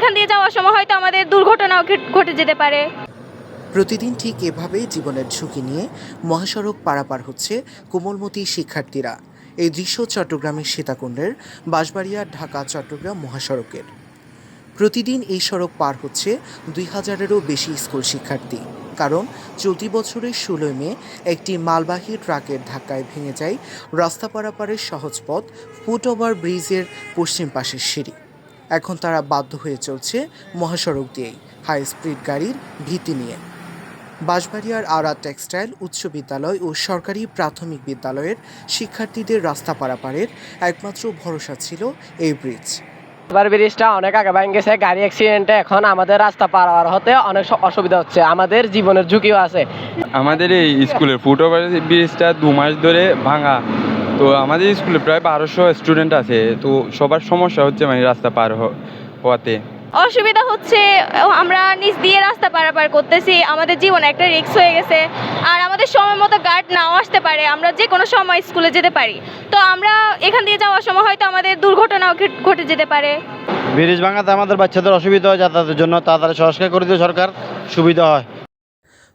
এখান দিয়ে যাওয়ার সময় হয়তো আমাদের দুর্ঘটনাও ঘটে যেতে পারে। প্রতিদিন ঠিক এভাবেই জীবনের ঝুঁকি নিয়ে মহাসড়ক পারাপার হচ্ছে কোমলমতি শিক্ষার্থীরা। এই দৃশ্য চট্টগ্রামের সীতাকুণ্ডের বাঁশবাড়িয়া ঢাকা চট্টগ্রাম মহাসড়কের। প্রতিদিন এই সড়ক পার হচ্ছে দুই হাজারেরও বেশি স্কুল শিক্ষার্থী। কারণ চলতি বছরের ষোলোই মে একটি মালবাহী ট্রাকের ধাক্কায় ভেঙে যায় রাস্তা পারাপারের সহজ পথ ফুট ওভার ব্রিজের পশ্চিম পাশের সিঁড়ি। এখন তারা বাধ্য হয়ে চলছে মহাসড়ক দিয়েই। হাই স্পিড গাড়ির ভীতি নিয়ে। বাঁশবাড়িয়ার আরা টেক্সটাইল উচ্চ বিদ্যালয় ও সরকারি প্রাথমিক বিদ্যালয়ের শিক্ষার্থীদের রাস্তা পারাপারের একমাত্র ভরসা ছিল এই ব্রিজ এবার ব্রিজটা অনেক আগে ভেঙে গেছে গাড়ি অ্যাক্সিডেন্টে এখন আমাদের রাস্তা পারাবার হতে অনেক অসুবিধা হচ্ছে আমাদের জীবনের ঝুঁকিও আছে। আমাদের এই স্কুলের ফুটওভার ব্রিজটা দু মাস ধরে ভাঙা। তো আমাদের স্কুলে প্রায় বারোশো স্টুডেন্ট আছে তো সবার সমস্যা হচ্ছে মানে রাস্তা পার হ- হওয়াতে। অসুবিধা হচ্ছে আমরা নিচ দিয়ে রাস্তা পারাপার করতেছি আমাদের জীবনে একটা রিস্ক হয়ে গেছে আর আমাদের সময় মতো গার্ড নাও আসতে পারে আমরা যে কোনো সময় স্কুলে যেতে পারি। তো আমরা এখান দিয়ে যাওয়ার সময় হয়তো আমাদের দুর্ঘটনাও ঘটে যেতে পারে। ব্রিজ ভাঙাতে আমাদের বাচ্চাদের অসুবিধা হয় যাতায়াতের জন্য তাড়াতাড়ি সংস্কার করে দিয়ে সরকার সুবিধা হয়।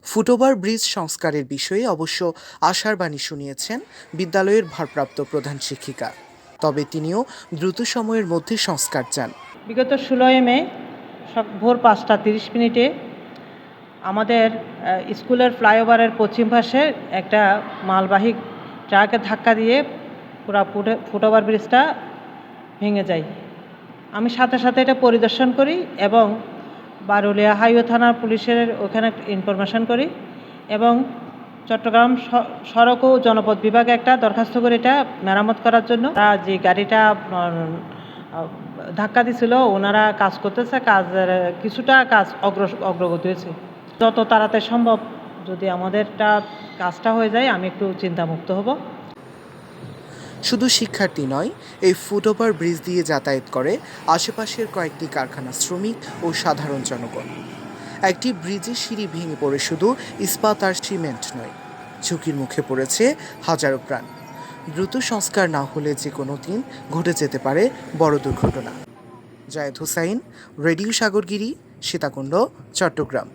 ফুটওভার ব্রিজ সংস্কারের বিষয়ে অবশ্য আশার বাণী শুনিয়েছেন বিদ্যালয়ের ভারপ্রাপ্ত প্রধান শিক্ষিকা। তবে তিনিও দ্রুত সময়ের মধ্যে সংস্কার চান। বিগত ষোলোই মে ভোর পাঁচটা তিরিশ মিনিটে আমাদের স্কুলের ফ্লাইওভারের পশ্চিম পাশে একটা মালবাহী ট্রাকে ধাক্কা দিয়ে পুরো ফুটে, ফুটওভার ব্রিজটা ভেঙে যায়। আমি সাথে সাথে এটা পরিদর্শন করি এবং বারুলিয়া হাইওয়ে থানার পুলিশের ওখানে ইনফরমেশন করি এবং চট্টগ্রাম সড়ক ও জনপদ বিভাগে একটা দরখাস্ত করে এটা মেরামত করার জন্য। তারা যে গাড়িটা ধাক্কা দিছিল, ওনারা কাজ করতেছে, কাজের কিছুটা কাজ অগ্র অগ্রগতি হয়েছে। যত তাড়াতাড়ি সম্ভব যদি আমাদেরটা কাজটা হয়ে যায়, আমি একটু চিন্তামুক্ত হব। শুধু শিক্ষার্থী নয়, এই ফুটওভার ব্রিজ দিয়ে যাতায়াত করে আশেপাশের কয়েকটি কারখানা শ্রমিক ও সাধারণ জনগণ। একটি ব্রিজের সিঁড়ি ভেঙে পড়ে শুধু ইস্পাত আর সিমেন্ট নয়, ঝুঁকির মুখে পড়েছে হাজারো প্রাণ। দ্রুত সংস্কার না হলে যে কোনো দিন ঘটে যেতে পারে বড় দুর্ঘটনা। জায়েদ হুসাইন, রেডিও সাগরগিরি, সীতাকুণ্ড, চট্টগ্রাম।